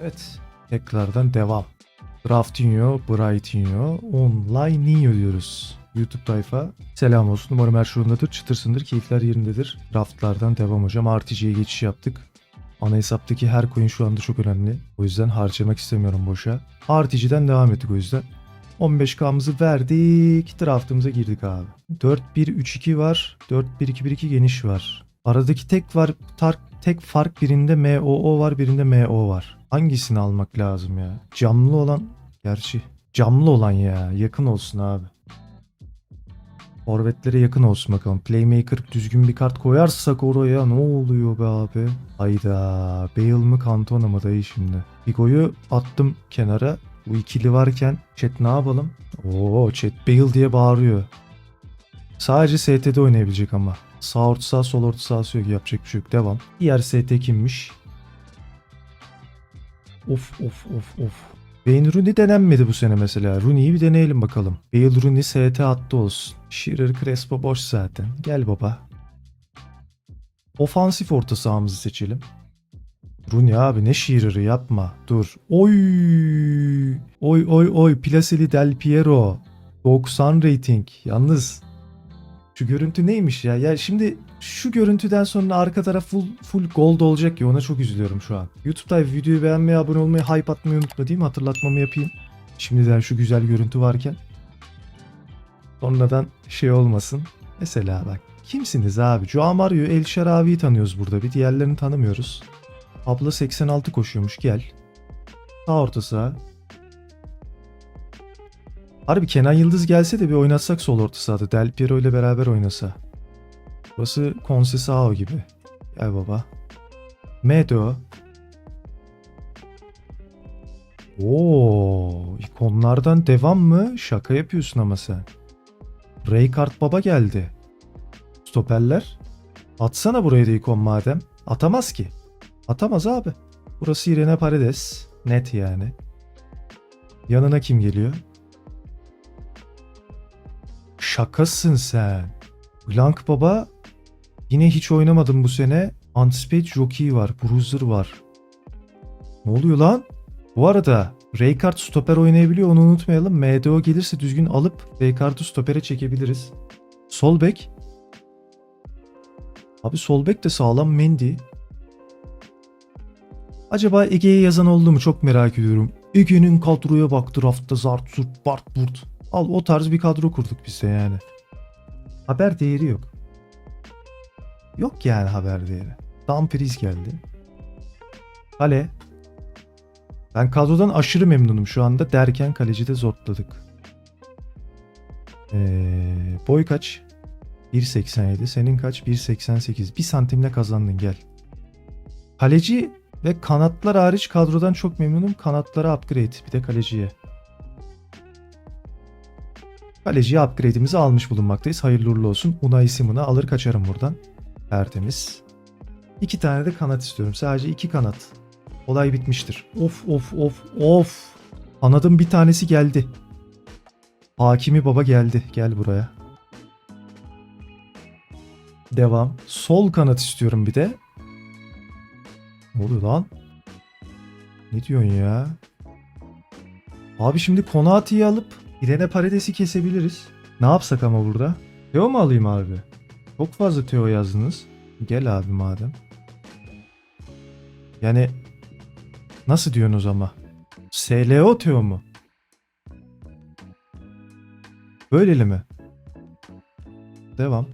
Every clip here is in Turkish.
Evet. Tekrardan devam. Draftinho, Brightinho, Online diyoruz. YouTube tayfa. Selam olsun. Umarım her şey yolundadır. Çıtırsındır. Keyifler yerindedir. Draftlardan devam hocam. RTG'ye geçiş yaptık. Ana hesaptaki her coin şu anda çok önemli. O yüzden harcamak istemiyorum boşa. RTG'den devam ettik o yüzden. 15K'mızı verdik. Draftımıza girdik abi. 4-1-3-2 var. 4-1-2-1-2 geniş var. Aradaki tek var tar tek fark birinde MOO var birinde MO var. Hangisini almak lazım ya? Camlı olan gerçi camlı olan ya yakın olsun abi. Forvetlere yakın olsun bakalım. Playmaker düzgün bir kart koyarsak oraya ne oluyor be abi? Hayda. Bale mı Cantona mı dayı şimdi? Figo'yu attım kenara. Bu ikili varken chat ne yapalım? Oo chat Bale diye bağırıyor. Sadece ST'de oynayabilecek ama. Sağ orta sağ sol orta sağ yok yapacak bir şey yok. Devam. Diğer ST kimmiş? Of of of of. Wayne Rooney denenmedi bu sene mesela. Rooney'i bir deneyelim bakalım. Bale Rooney ST attı olsun. Shearer Crespo boş zaten. Gel baba. Ofansif orta sahamızı seçelim. Rooney abi ne Shearer'ı yapma. Dur. Oy. Oy oy oy. Plaseli Del Piero. 90 rating. Yalnız şu görüntü neymiş ya? Ya şimdi şu görüntüden sonra arka taraf full, full gold olacak ya ona çok üzülüyorum şu an. YouTube'da videoyu beğenmeyi, abone olmayı, hype atmayı unutma değil mi? Hatırlatmamı yapayım. Şimdiden şu güzel görüntü varken. Sonradan şey olmasın. Mesela bak kimsiniz abi? Joao Mario, El Şarabi'yi tanıyoruz burada bir. Diğerlerini tanımıyoruz. Abla 86 koşuyormuş gel. Sağ orta saha. Harbi Kenan Yıldız gelse de bir oynatsak sol orta sahada. Del Piero ile beraber oynasa. Burası Conceição gibi. Gel baba. Medo. Oo, ikonlardan devam mı? Şaka yapıyorsun ama sen. Raykart baba geldi. Stoperler. Atsana buraya da ikon madem. Atamaz ki. Atamaz abi. Burası Irene Paredes. Net yani. Yanına kim geliyor? Şakasın sen. Blank Baba yine hiç oynamadım bu sene. Anticipate Jockey var. Bruiser var. Ne oluyor lan? Bu arada Raykart stoper oynayabiliyor onu unutmayalım. MDO gelirse düzgün alıp Raykart'ı stopere çekebiliriz. Sol bek. Abi sol bek de sağlam Mendy. Acaba Ege'ye yazan oldu mu çok merak ediyorum. Ege'nin kadroya bak draftta zart zurt bart burt. Al o tarz bir kadro kurduk biz de yani. Haber değeri yok. Yok yani haber değeri. Dumfries geldi. Kale. Ben kadrodan aşırı memnunum şu anda derken kaleci de zortladık. Ee, boy kaç? 1.87. Senin kaç? 1.88. Bir santimle kazandın gel. Kaleci ve kanatlar hariç kadrodan çok memnunum. Kanatlara upgrade. Bir de kaleciye. Kaleciye upgrade'imizi almış bulunmaktayız. Hayırlı uğurlu olsun. Unai Simon'u alır kaçarım buradan. Tertemiz. İki tane de kanat istiyorum. Sadece iki kanat. Olay bitmiştir. Of of of of. Anladım bir tanesi geldi. Hakimi baba geldi. Gel buraya. Devam. Sol kanat istiyorum bir de. Ne oluyor lan? Ne diyorsun ya? Abi şimdi Konati'yi alıp Irene Paredes'i kesebiliriz. Ne yapsak ama burada? Teo mu alayım abi? Çok fazla Teo yazdınız. Gel abi madem. Yani nasıl diyorsunuz ama? SLO Teo mu? Böyleli mi? Devam.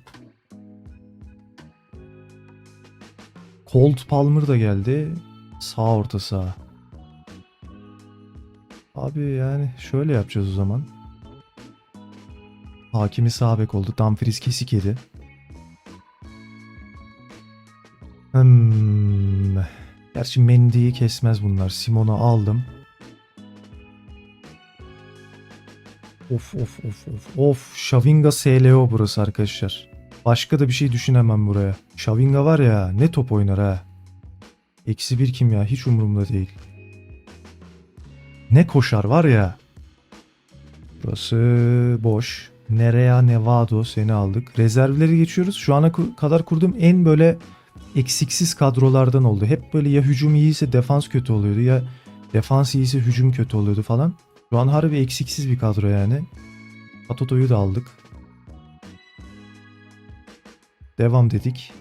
Colt Palmer da geldi. Sağ orta sağ. Abi yani şöyle yapacağız o zaman. Hakimi sağ bek oldu. Dumfries kesik yedi. Hmm. Gerçi Mendy'yi kesmez bunlar. Simon'u aldım. Of of of of of. Shavinga SLO burası arkadaşlar. Başka da bir şey düşünemem buraya. Shavinga var ya ne top oynar ha. Eksi bir kim ya hiç umurumda değil. Ne koşar var ya. Burası boş. Nerea Nevado seni aldık. Rezervleri geçiyoruz. Şu ana kadar kurduğum en böyle eksiksiz kadrolardan oldu. Hep böyle ya hücum iyiyse defans kötü oluyordu ya Defans iyiyse hücum kötü oluyordu falan. Şu an harbi eksiksiz bir kadro yani. Patoto'yu da aldık. Devam dedik.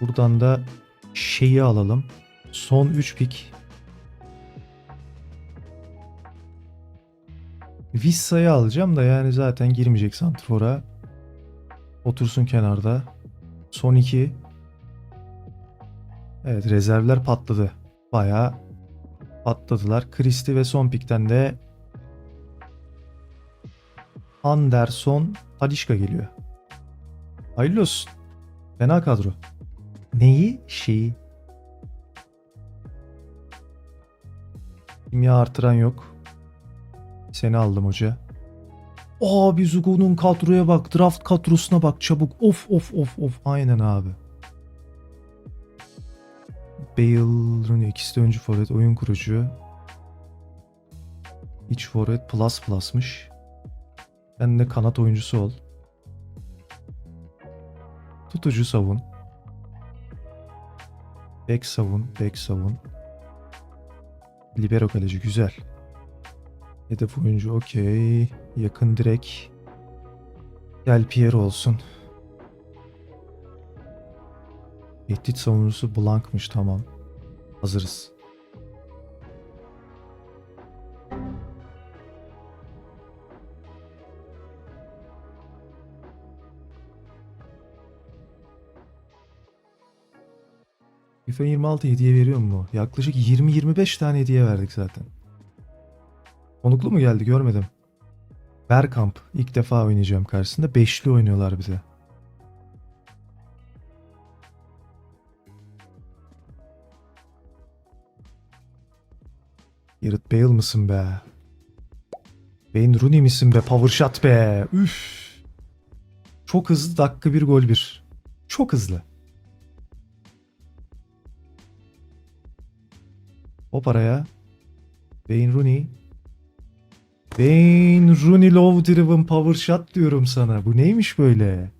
Buradan da şeyi alalım. Son 3 pik. Vissa'yı alacağım da yani zaten girmeyecek Santrfor'a. Otursun kenarda. Son 2. Evet rezervler patladı. Bayağı patladılar. Kristi ve son pikten de Anderson Talişka geliyor. Hayırlı olsun. Fena kadro. Neyi? Şeyi. Kimya artıran yok. Seni aldım hoca. Abi Zugo'nun kadroya bak. Draft kadrosuna bak çabuk. Of of of of. Aynen abi. Bale, ikisi de öncü forvet, oyun kurucu. İç forvet plus plus'mış. Sen de kanat oyuncusu ol. Tutucu savun. Back savun, back savun. Libero kaleci güzel. Hedef oyuncu okey. Yakın direk. Gel Pierre olsun. Tehdit savunucusu Blank'mış tamam. Hazırız. FIFA 26 hediye veriyor mu? Yaklaşık 20-25 tane hediye verdik zaten. Konuklu mu geldi görmedim. Bergkamp ilk defa oynayacağım karşısında. Beşli oynuyorlar bize. Gareth Bale mısın be? Wayne Rooney misin be? Power shot be. Üf. Çok hızlı dakika bir gol bir. Çok hızlı. O paraya. Wayne Rooney. Wayne Rooney Love Driven Power Shot diyorum sana. Bu neymiş böyle?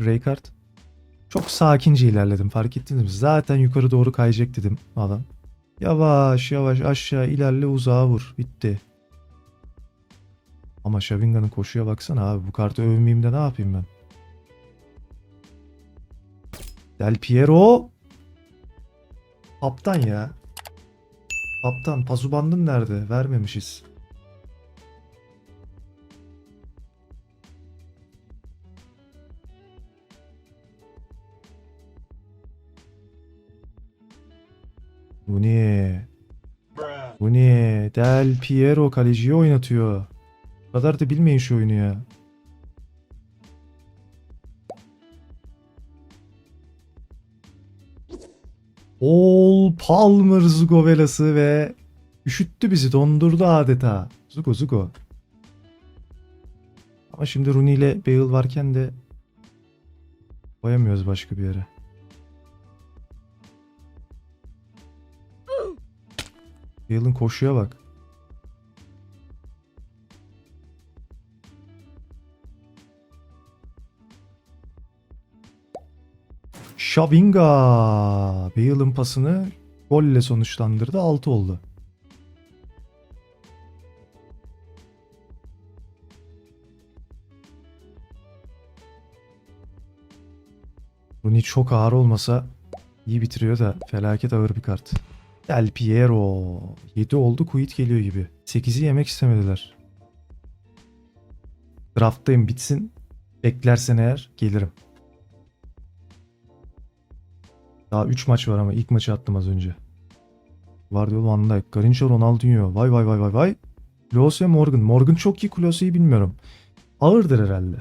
Raykart. Çok sakince ilerledim fark ettiniz mi? Zaten yukarı doğru kayacak dedim adam. Yavaş yavaş aşağı ilerle uzağa vur. Bitti. Ama Shavinga'nın koşuya baksana abi. Bu kartı övmeyeyim de ne yapayım ben? Del Piero. Kaptan ya. Kaptan. Pazubandın nerede? Vermemişiz. Bu ne? Bu ne? Del Piero kaleciyi oynatıyor. Bu kadar da bilmeyin şu oyunu ya. Ol Palmer Zugo velası ve üşüttü bizi dondurdu adeta. Zugo Zugo. Ama şimdi Rooney ile Bale varken de koyamıyoruz başka bir yere. Bale'ın koşuya bak. Şavinga Bale'ın pasını golle sonuçlandırdı. 6 oldu. Rooney çok ağır olmasa iyi bitiriyor da felaket ağır bir kart. Del Piero. 7 oldu quit geliyor gibi. 8'i yemek istemediler. Draft'tayım bitsin. Beklersen eğer gelirim. Daha 3 maç var ama ilk maçı attım az önce. Guardiola Van Dijk, Garnacho Ronaldinho. Vay vay vay vay vay. Klose Morgan. Morgan çok iyi, Klose'yi bilmiyorum. Ağırdır herhalde.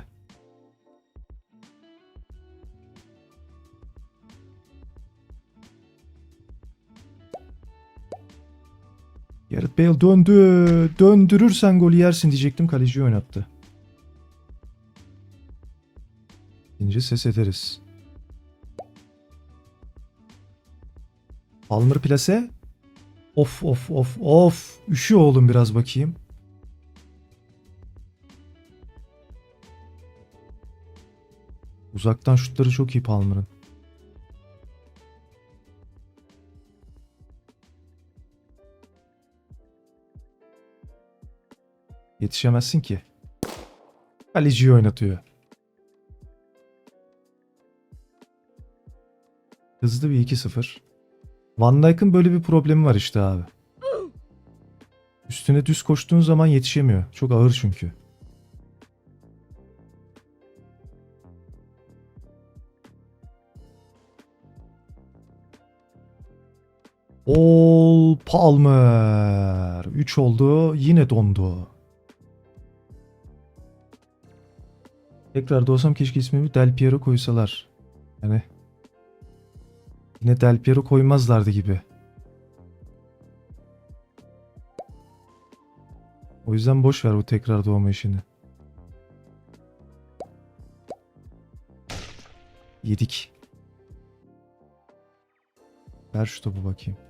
Gareth Bale döndü. Döndürürsen golü yersin diyecektim. Kaleciyi oynattı. İnce ses ederiz. Palmer plase. Of of of of. Üşüyor oğlum biraz bakayım. Uzaktan şutları çok iyi Palmer'ın. Yetişemezsin ki. Kaleciyi oynatıyor. Hızlı bir 2-0. Van Dijk'ın böyle bir problemi var işte abi. Üstüne düz koştuğun zaman yetişemiyor. Çok ağır çünkü. Ol Palmer. 3 oldu. Yine dondu. Tekrar doğsam keşke ismimi Del Piero koysalar. Yani yine Del Piero koymazlardı gibi. O yüzden boş ver bu tekrar doğma işini. Yedik. Ver şu topu bakayım.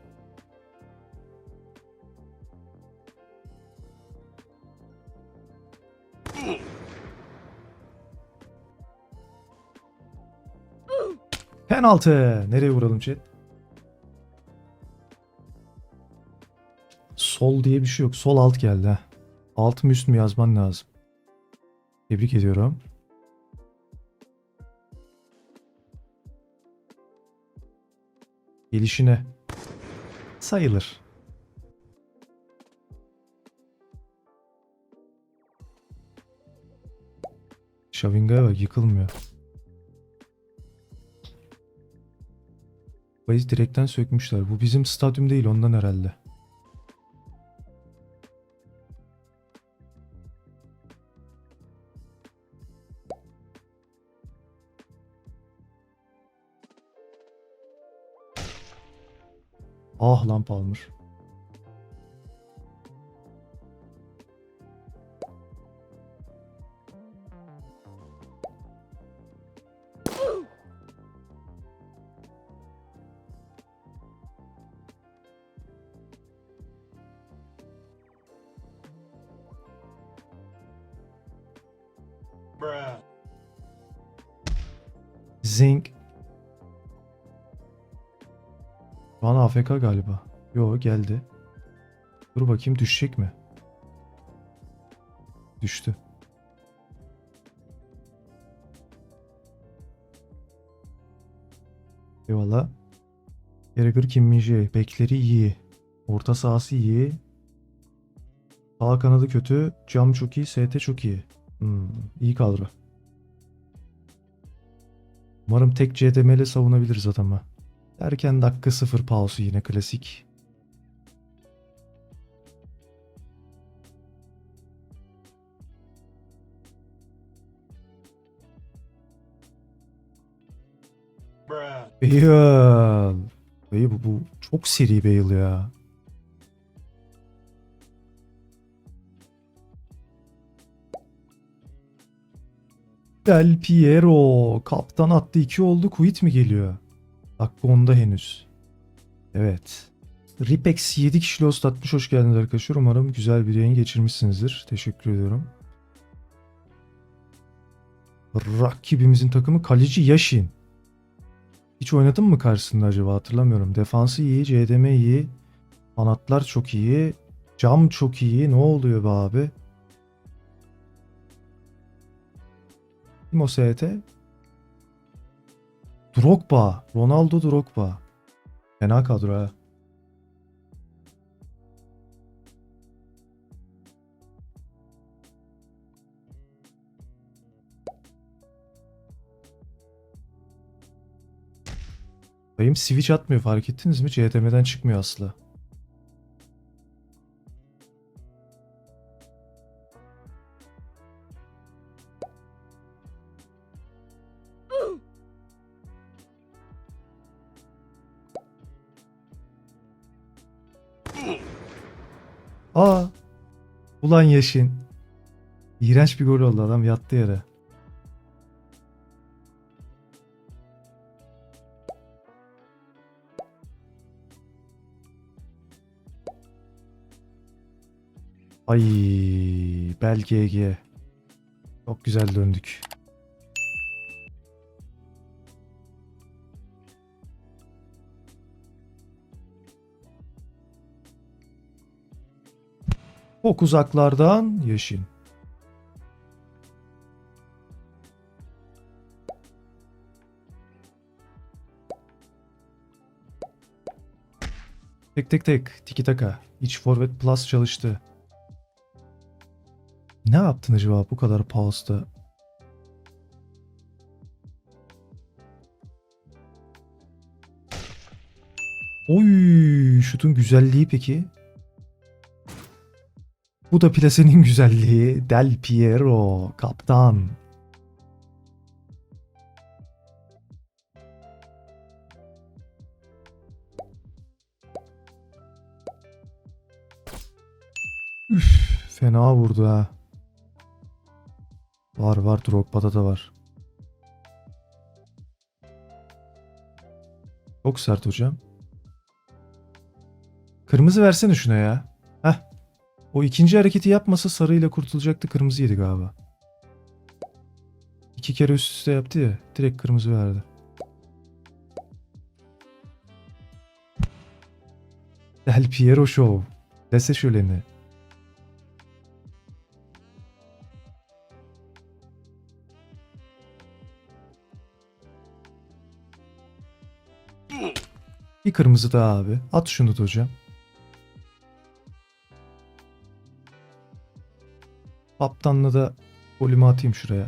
Penaltı. Nereye vuralım chat? Sol diye bir şey yok. Sol alt geldi. Alt mı üst mü yazman lazım. Tebrik ediyorum. Gelişine. Sayılır. Şavinga'ya bak yıkılmıyor. Bayız direkten sökmüşler. Bu bizim stadyum değil ondan herhalde. Ah lan Palmer. AFK galiba. Yo geldi. Dur bakayım düşecek mi? Düştü. Eyvallah. Gallagher Kim Min-jae. Bekleri iyi. Orta sahası iyi. Sağ kanadı kötü. Cam çok iyi. ST çok iyi. Hmm, iyi kadro. Umarım tek CDM'le savunabiliriz adamı. Derken dakika sıfır pausu yine klasik. Bale. Bale bu, bu çok seri Bale ya. Del Piero. Kaptan attı 2 oldu. Quit mi geliyor? Dakika 10'da henüz. Evet. Ripex 7 kişi lost atmış. Hoş geldiniz arkadaşlar. Umarım güzel bir yayın geçirmişsinizdir. Teşekkür ediyorum. Rakibimizin takımı kaleci Yashin. Hiç oynadın mı karşısında acaba hatırlamıyorum. Defansı iyi, CDM iyi. Anahtar çok iyi. Cam çok iyi. Ne oluyor be abi? Kim o ST? Drogba. Ronaldo Drogba. Fena kadro ha. Dayım switch atmıyor fark ettiniz mi? CTM'den çıkmıyor asla. Aa. Ulan Yaşin. İğrenç bir gol oldu adam yattı yere. Ay bel. Çok güzel döndük. Çok uzaklardan Yeşin. Tek tek tek. Tiki taka. İç forvet plus çalıştı. Ne yaptın acaba bu kadar pause'da? Oy, şutun güzelliği peki. Bu da plasenin güzelliği. Del Piero, kaptan. Üf, fena vurdu ha. Var var Drogba'da da var. Çok sert hocam. Kırmızı versene şuna ya. O ikinci hareketi yapmasa sarıyla kurtulacaktı. Kırmızı yedi galiba. İki kere üst üste yaptı ya. Direkt kırmızı verdi. Del Piero Show. Dese şöleni. Bir kırmızı daha abi. At şunu da hocam. Kaptanla da golümü atayım şuraya.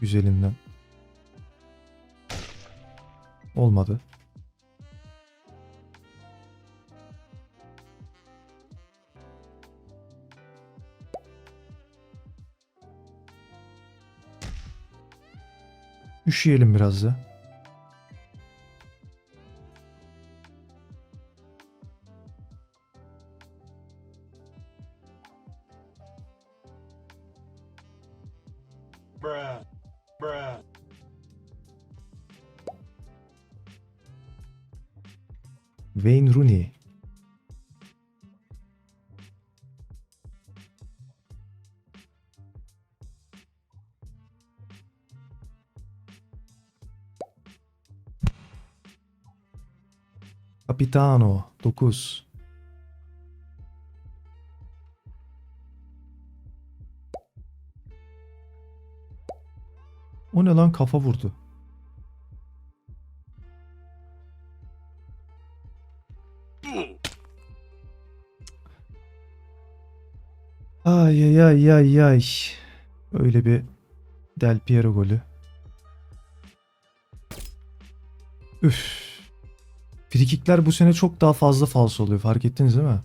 Güzelinden. Olmadı. Üşüyelim biraz da. Bruh. Bruh. Wayne Rooney. Capitano 9. O ne lan kafa vurdu. Ay ay ay ay ay. Öyle bir Del Piero golü. Üf. Frikikler bu sene çok daha fazla falso oluyor. Fark ettiniz değil mi?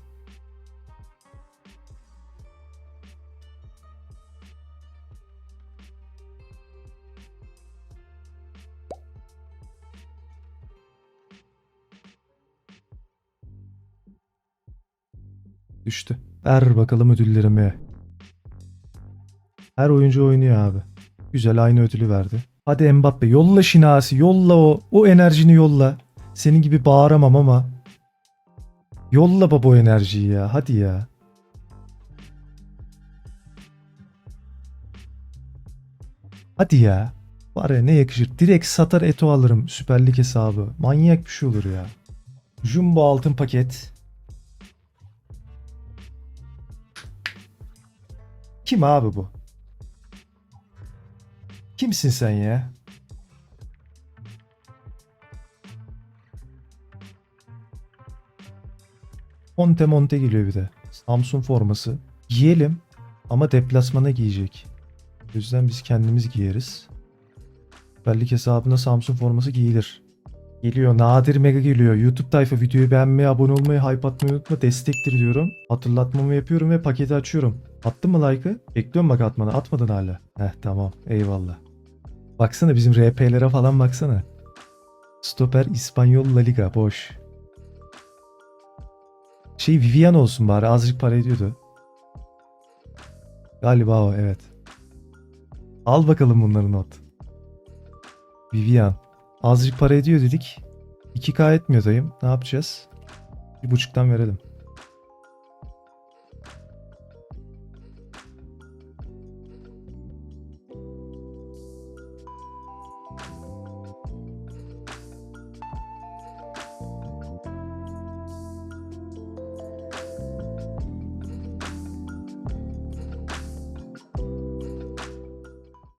Düştü. Ver bakalım ödüllerimi. Her oyuncu oynuyor abi. Güzel aynı ödülü verdi. Hadi Mbappe yolla Şinasi yolla o. O enerjini yolla. Senin gibi bağıramam ama. Yolla baba o enerjiyi ya. Hadi ya. Hadi ya. Var ya ne yakışır. Direkt satar Eto alırım. Süper Lig hesabı. Manyak bir şey olur ya. Jumbo altın paket. Kim abi bu? Kimsin sen ya? Monte Monte geliyor bir de. Samsun forması. Giyelim ama deplasmana giyecek. O yüzden biz kendimiz giyeriz. Bellik hesabına Samsun forması giyilir. Geliyor. Nadir Mega geliyor. YouTube tayfa videoyu beğenmeyi, abone olmayı, hype atmayı unutma. Destektir diyorum. Hatırlatmamı yapıyorum ve paketi açıyorum. Attın mı like'ı? Bekliyorum bak atmanı. Atmadın hala. Heh tamam. Eyvallah. Baksana bizim RP'lere falan baksana. Stoper İspanyol La Liga. Boş. Şey Vivian olsun bari. Azıcık para ediyordu. Galiba o evet. Al bakalım bunları not. Vivian. Azıcık para ediyor dedik. 2K etmiyor dayım. Ne yapacağız? Bir buçuktan verelim.